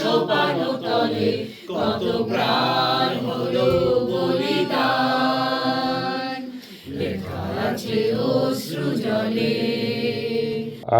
সোপান তলে কত প্রাণ বলিদান। লেখা আছে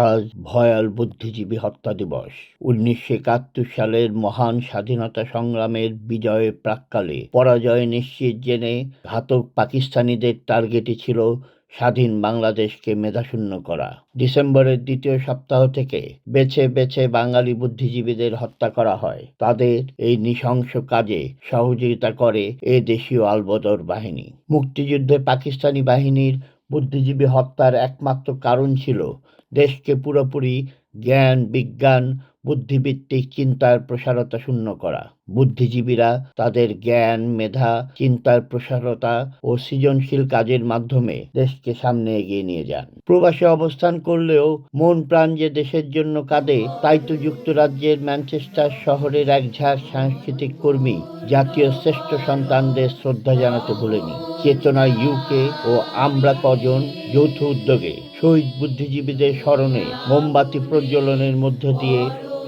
আজ ভয়াল বুদ্ধিজীবী হত্যা দিবস। উনিশশো একাত্তর সালের মহান স্বাধীনতা সংগ্রামের বিজয়ের প্রাক্কালে পরাজয় নিশ্চিত জেনে ঘাতক পাকিস্তানিদের টার্গেটই ছিল স্বাধীন বাংলাদেশকে মেধাশূন্য করা। ডিসেম্বরের দ্বিতীয় সপ্তাহ থেকে বেছে বেছে বাঙালি বুদ্ধিজীবীদের হত্যা করা হয়। তাদের এই নৃশংস কাজে সহযোগিতা করে এ দেশীয় আলবদর বাহিনী। মুক্তিযুদ্ধে পাকিস্তানি বাহিনীর বুদ্ধিজীবী হত্যার একমাত্র কারণ ছিল দেশকে পুরোপুরি জ্ঞান, বিজ্ঞান বুদ্ধিভিত্তিক চিন্তার প্রসারতা শূন্য করা। বুদ্ধিজীবীরা তাদের জ্ঞান, মেধা, চিন্তার প্রসারতা ও সৃজনশীল কাজের মাধ্যমে দেশকে সামনে এগিয়ে নিয়ে যান। প্রবাসে অবস্থান করলেও মন প্রাণ যে দেশের জন্য কাঁদে, তাই তো যুক্তরাজ্যের ম্যানচেস্টার শহরের এক ঝাঁক সাংস্কৃতিক কর্মী জাতীয় শ্রেষ্ঠ সন্তানদের শ্রদ্ধা জানাতে ভুলেনি। চেতনা ইউকে ও আমরা কজন যৌথ উদ্যোগে শহীদ বুদ্ধিজীবীদের স্মরণে মোমবাতি প্রজ্বলনের মধ্য দিয়ে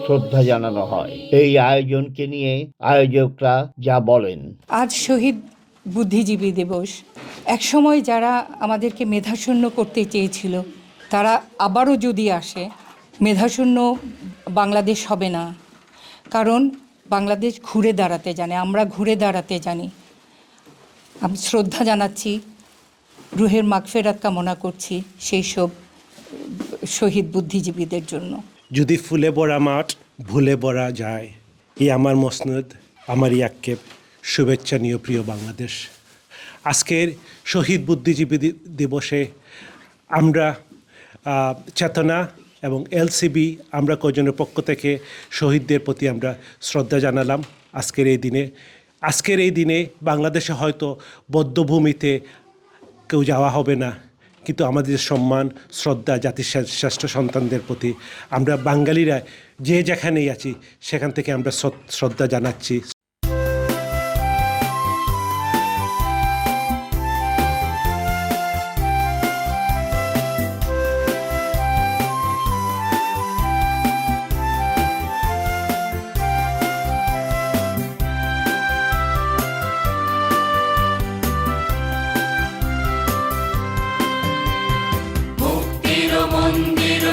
শ্রদ্ধা জানানো হয়। এই আয়োজনকে নিয়ে আয়োজকরা যা বলেন। আজ শহীদ বুদ্ধিজীবী দিবস। একসময় যারা আমাদেরকে মেধাশূন্য করতে চেয়েছিল, তারা আবারও যদি আসে, মেধাশূন্য বাংলাদেশ হবে না। কারণ বাংলাদেশ ঘুরে দাঁড়াতে জানে, আমরা ঘুরে দাঁড়াতে জানি। আমি শ্রদ্ধা জানাচ্ছি, রুহের মাগফেরাত কামনা করছি সেই সব শহীদ বুদ্ধিজীবীদের জন্য। যদি ফুলে ভরা মাঠ, ভুলে ভরা যায়। এই আমার মসনদ আমার ইয়াক্কেব শুভেচ্ছা নিয়ে প্রিয় বাংলাদেশ। আজকের শহীদ বুদ্ধিজীবী দিবসে আমরা চেতনা এবং এলসিবি, আমরা কজনের পক্ষ থেকে শহীদদের প্রতি আমরা শ্রদ্ধা জানালাম আজকের এই দিনে। আজকের এই দিনে বাংলাদেশে হয়তো বদ্ধভূমিতে কেউ যাওয়া হবে না। কিন্তু আমাদের সম্মান, শ্রদ্ধা, জাতির শ্রেষ্ঠ সন্তানদের প্রতি আমরা বাঙালিরা যে যেখানেই আছি, সেখান থেকে আমরা শ্রদ্ধা জানাচ্ছি।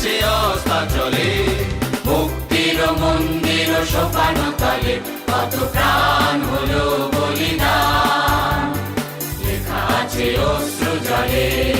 অরুণ অস্তাচলে অস্তা চলে। মুক্তির মন্দির সোপান কালে কত প্রাণ হলো বলিদান। লেখা আছে অশ্রু জলে।